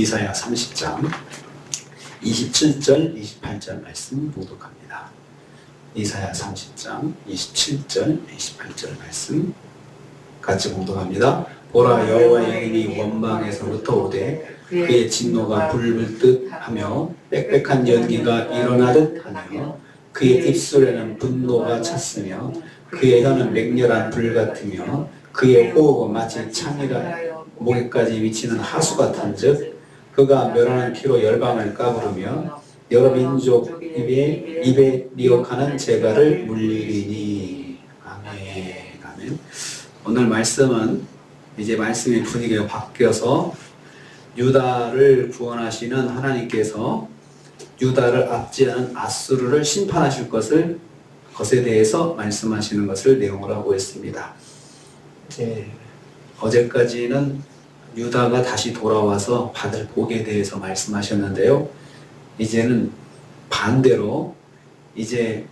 이사야 30장 27절 28절 말씀 봉독합니다. 이사야 30장 27절 28절 말씀 같이 봉독합니다. 보라 여호와의 이름이 원방에서부터 오되 그의 진노가 불을 듯하며 빽빽한 연기가 일어나듯 하며 그의 입술에는 분노가 찼으며 그의 혀는 맹렬한 불 같으며 그의 호흡은 마치 창이라 목에까지 미치는 하수 같은즉 그가 멸하는 피로 열방을 까부르며 여러 민족 입에 입에 미혹하는 재갈을 물리리니. 아멘. 아멘. 오늘 말씀은 이제 말씀의 분위기가 바뀌어서 유다를 구원하시는 하나님께서 유다를 압제하는 아수르를 심판하실 것을 것에 대해서 말씀하시는 것을 내용으로 하고 있습니다. 이제 어제까지는 유다가 다시 돌아와서 받을 복에 대해서 말씀하셨는데요. 이제는 반대로 이제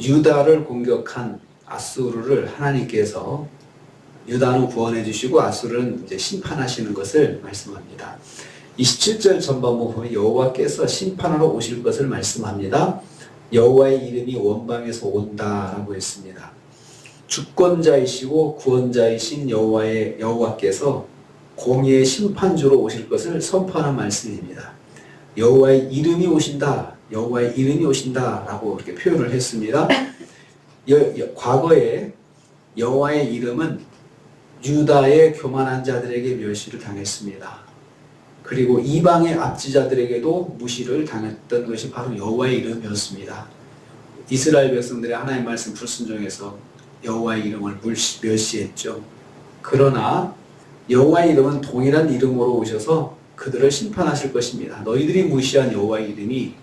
유다를 공격한 아수르를 하나님께서 유다는 구원해 주시고 아수르는 이제 심판하시는 것을 말씀합니다. 27절 전반부 보면 여호와께서 심판하러 오실 것을 말씀합니다. 여호와의 이름이 원방에서 온다라고 했습니다. 주권자이시고 구원자이신 여호와의 여호와께서 공의의 심판주로 오실 것을 선포하는 말씀입니다. 여호와의 이름이 오신다. 여호와의 이름이 오신다라고 이렇게 표현을 했습니다. 여, 여, 과거에 여호와의 이름은 유다의 교만한 자들에게 멸시를 당했습니다. 그리고 이방의 압지자들에게도 무시를 당했던 것이 바로 여호와의 이름이었습니다. 이스라엘 백성들의 하나님 말씀 불순종해서 여호와의 이름을 멸시했죠. 그러나 여호와의 이름은 동일한 이름으로 오셔서 그들을 심판하실 것입니다. 너희들이 무시한 여호와의 이름이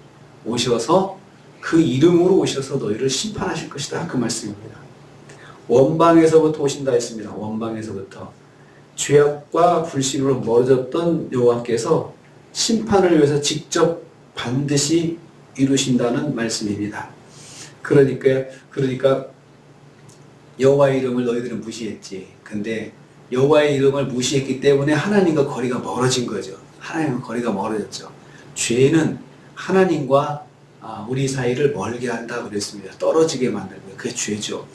오셔서 그 이름으로 오셔서 너희를 심판하실 것이다. 그 말씀입니다. 원방에서부터 오신다 했습니다. 원방에서부터. 죄악과 불신으로 멀어졌던 여호와께서 심판을 위해서 직접 반드시 이루신다는 말씀입니다. 그러니까 그러니까 여호와의 이름을 너희들은 무시했지. 근데 여호와의 이름을 무시했기 때문에 하나님과 거리가 멀어진 거죠. 하나님과 거리가 멀어졌죠. 죄는 하나님과 아, 우리 사이를 멀게 한다 그랬습니다. 떨어지게 만들고 그게 죄죠.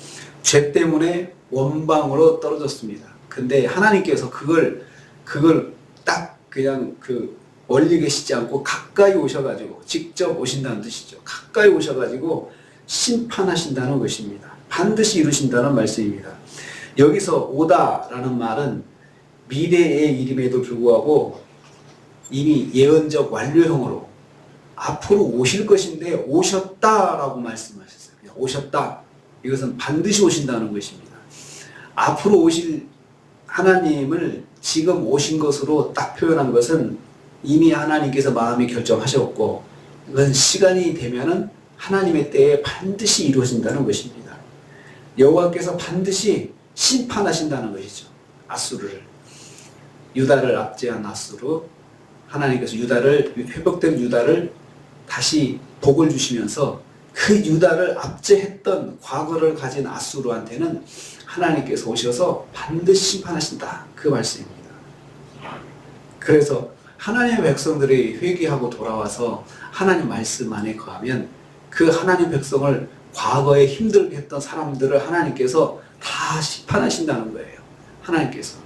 죄 때문에 원방으로 떨어졌습니다. 근데 하나님께서 그걸 그걸 딱 그냥 그 멀리 계시지 않고 가까이 오셔가지고 직접 오신다는 뜻이죠. 가까이 오셔가지고 심판하신다는 것입니다. 반드시 이루신다는 말씀입니다. 여기서 오다라는 말은 미래의 이름에도 불구하고 이미 예언적 완료형으로 앞으로 오실 것인데 오셨다라고 말씀하셨어요. 오셨다. 이것은 반드시 오신다는 것입니다. 앞으로 오실 하나님을 지금 오신 것으로 딱 표현한 것은 이미 하나님께서 마음이 결정하셨고 그건 시간이 되면은 하나님의 때에 반드시 이루어진다는 것입니다. 여호와께서 반드시 심판하신다는 것이죠. 아수르를 유다를 압제한 아수르 하나님께서 유다를 회복된 유다를 다시 복을 주시면서 그 유다를 압제했던 과거를 가진 아수르한테는 하나님께서 오셔서 반드시 심판하신다. 그 말씀입니다. 그래서 하나님의 백성들이 회개하고 돌아와서 하나님 말씀 안에 거하면 그 하나님 백성을 과거에 힘들게 했던 사람들을 하나님께서 다 심판하신다는 거예요. 하나님께서.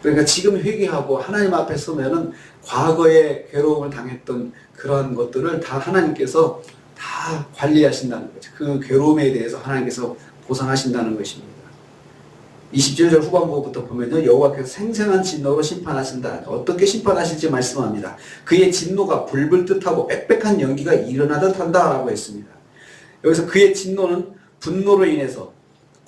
그러니까 지금 회개하고 하나님 앞에 서면은 과거에 괴로움을 당했던 그런 것들을 다 하나님께서 다 관리하신다는 거죠. 그 괴로움에 대해서 하나님께서 보상하신다는 것입니다. 27절 후반부부터 보면요. 여호와께서 생생한 진노로 심판하신다. 어떻게 심판하실지 말씀합니다. 그의 진노가 불불 듯하고 빽빽한 연기가 일어나듯 한다라고 했습니다. 여기서 그의 진노는 분노로 인해서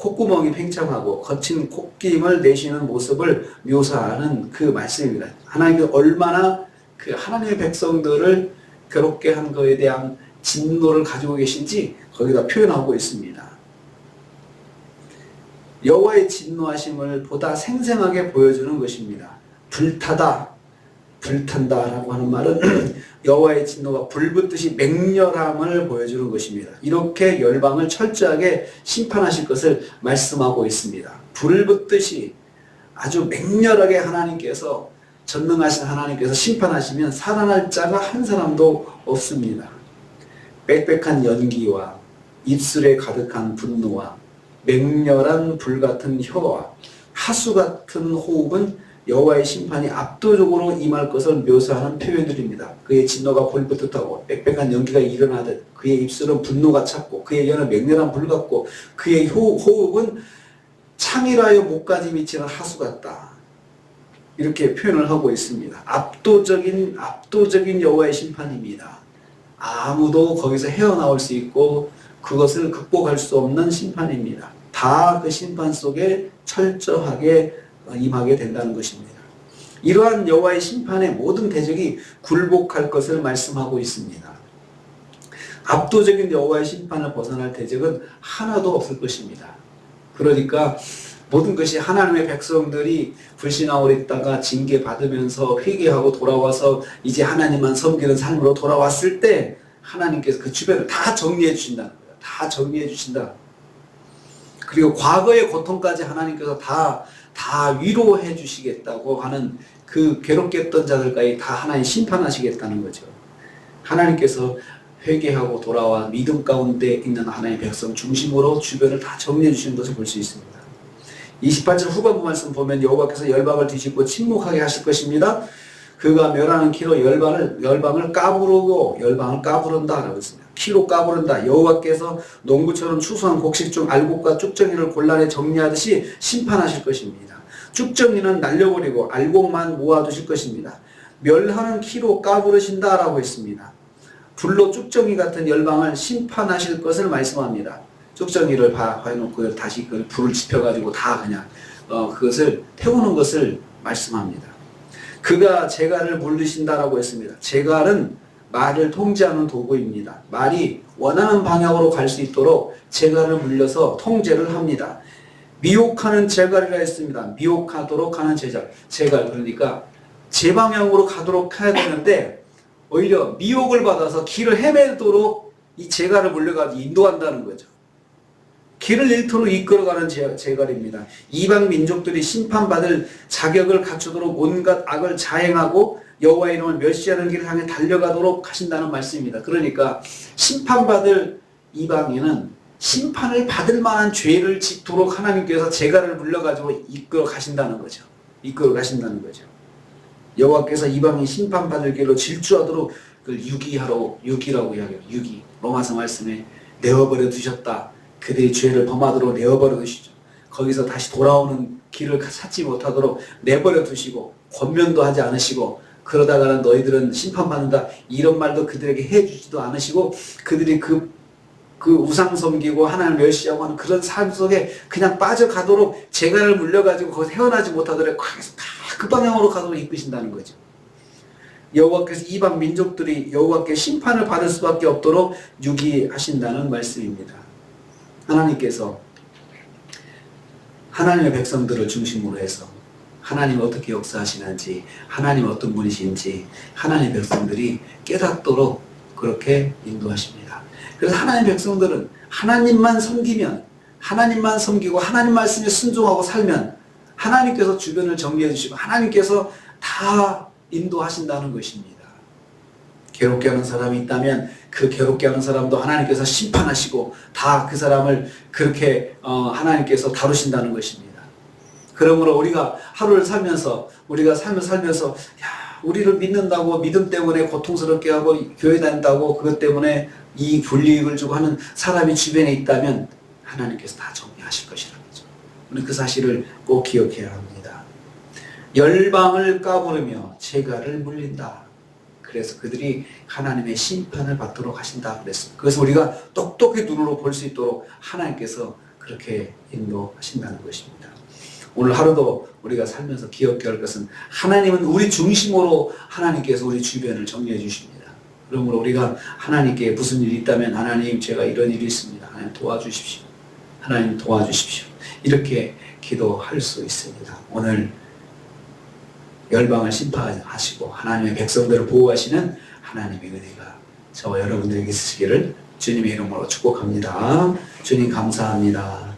콧구멍이 팽창하고 거친 콧김을 내쉬는 모습을 묘사하는 그 말씀입니다. 하나님이 얼마나 그 하나님의 백성들을 괴롭게 한 것에 대한 진노를 가지고 계신지 거기다 표현하고 있습니다. 여호와의 진노하심을 보다 생생하게 보여주는 것입니다. 불타다, 불탄다라고 하는 말은 여호와의 진노가 불붙듯이 맹렬함을 보여주는 것입니다. 이렇게 열방을 철저하게 심판하실 것을 말씀하고 있습니다. 불붙듯이 아주 맹렬하게 하나님께서 전능하신 하나님께서 심판하시면 살아날 자가 한 사람도 없습니다. 빽빽한 연기와 입술에 가득한 분노와 맹렬한 불 같은 혀와 하수 같은 호흡은 여호와의 심판이 압도적으로 임할 것을 묘사하는 표현들입니다. 그의 진노가 불붙었다고 빽빽한 연기가 일어나듯 그의 입술은 분노가 찼고 그의 혀는 맹렬한 불 같고 그의 호, 호흡은 창이라여 목까지 미치는 하수 같다. 이렇게 표현을 하고 있습니다. 압도적인 압도적인 여호와의 심판입니다. 아무도 거기서 헤어나올 수 있고 그것을 극복할 수 없는 심판입니다. 다 그 심판 속에 철저하게 임하게 된다는 것입니다. 이러한 여호와의 심판의 모든 대적이 굴복할 것을 말씀하고 있습니다. 압도적인 여호와의 심판을 벗어날 대적은 하나도 없을 것입니다. 그러니까 모든 것이 하나님의 백성들이 불신하고 있다가 징계 받으면서 회개하고 돌아와서 이제 하나님만 섬기는 삶으로 돌아왔을 때 하나님께서 그 주변을 다 정리해 거예요. 다 정리해 주신다. 그리고 과거의 고통까지 하나님께서 다, 다 위로해 주시겠다고 하는 그 괴롭게 했던 자들까지 다 하나님 심판하시겠다는 거죠. 하나님께서 회개하고 돌아와 믿음 가운데 있는 하나님의 백성 중심으로 주변을 다 정리해 주시는 것을 볼 수 있습니다. 28절 후반부 말씀 보면 여호와께서 열방을 뒤집고 침묵하게 하실 것입니다. 그가 멸하는 키로 열방을 열방을 까부르고 열방을 까부른다라고 했습니다. 키로 까부른다. 여호와께서 농부처럼 추수한 곡식 중 알곡과 쭉정이를 곤란에 정리하듯이 심판하실 것입니다. 쭉정이는 날려버리고 알곡만 모아두실 것입니다. 멸하는 키로 까부르신다라고 했습니다. 불로 쭉정이 같은 열방을 심판하실 것을 말씀합니다. 쭉정이를 봐놓고 다시 그 불을 지펴가지고 다 그냥 어, 그것을 태우는 것을 말씀합니다. 그가 재갈을 물리신다라고 했습니다. 재갈은 말을 통제하는 도구입니다. 말이 원하는 방향으로 갈 수 있도록 재갈을 물려서 통제를 합니다. 미혹하는 재갈이라 했습니다. 미혹하도록 하는 제자, 재갈 그러니까 제 방향으로 가도록 해야 되는데 오히려 미혹을 받아서 길을 헤매도록 이 재갈을 물려가지고 인도한다는 거죠. 길을 일터로 이끌어가는 재갈입니다. 이방 민족들이 심판받을 자격을 갖추도록 온갖 악을 자행하고 여호와의 이름을 멸시하는 길을 향해 달려가도록 하신다는 말씀입니다. 그러니까 심판받을 이방인은 심판을 받을 만한 죄를 짓도록 하나님께서 재갈을 물려가지고 이끌어 가신다는 거죠. 이끌어 가신다는 거죠. 여호와께서 이방인 심판받을 길로 질주하도록 그 유기하러 유기라고 이야기해요. 유기 로마서 말씀에 내어버려 두셨다. 그들이 죄를 범하도록 내어버려 두시죠. 거기서 다시 돌아오는 길을 찾지 못하도록 내버려 두시고 권면도 하지 않으시고 그러다가는 너희들은 심판받는다 이런 말도 그들에게 해주지도 않으시고 그들이 그, 그 우상 섬기고 하나님을 멸시하고 하는 그런 삶 속에 그냥 빠져가도록 재간을 물려가지고 거기서 헤어나지 못하도록 그 방향으로 가도록 이끄신다는 거죠. 여호와께서 이방 민족들이 여호와께 심판을 받을 수밖에 없도록 유기하신다는 말씀입니다. 하나님께서 하나님의 백성들을 중심으로 해서 하나님 어떻게 역사하시는지 하나님 어떤 분이신지 하나님의 백성들이 깨닫도록 그렇게 인도하십니다. 그래서 하나님 백성들은 하나님만 섬기면 하나님만 섬기고 하나님 말씀에 순종하고 살면 하나님께서 주변을 정리해 주시고 하나님께서 다 인도하신다는 것입니다. 괴롭게 하는 사람이 있다면 그 괴롭게 하는 사람도 하나님께서 심판하시고 다 그 사람을 그렇게 어, 하나님께서 다루신다는 것입니다. 그러므로 우리가 하루를 살면서 우리가 삶을 살면서 야, 우리를 믿는다고 믿음 때문에 고통스럽게 하고 교회 다닌다고 그것 때문에 이 불이익을 주고 하는 사람이 주변에 있다면 하나님께서 다 정리하실 것이라는 거죠. 우리 그 사실을 꼭 기억해야 합니다. 열방을 까부르며 재갈을 물린다. 그래서 그들이 하나님의 심판을 받도록 하신다 그랬습니다. 그래서 우리가 똑똑히 눈으로 볼 수 있도록 하나님께서 그렇게 인도하신다는 것입니다. 오늘 하루도 우리가 살면서 기억해야 할 것은 하나님은 우리 중심으로 하나님께서 우리 주변을 정리해 주십니다. 그러므로 우리가 하나님께 무슨 일이 있다면 하나님 제가 이런 일이 있습니다. 하나님 도와주십시오. 하나님 도와주십시오. 이렇게 기도할 수 있습니다. 오늘 열방을 심판하시고 하나님의 백성들을 보호하시는 하나님의 은혜가 저와 여러분들에게 있으시기를 주님의 이름으로 축복합니다. 주님 감사합니다.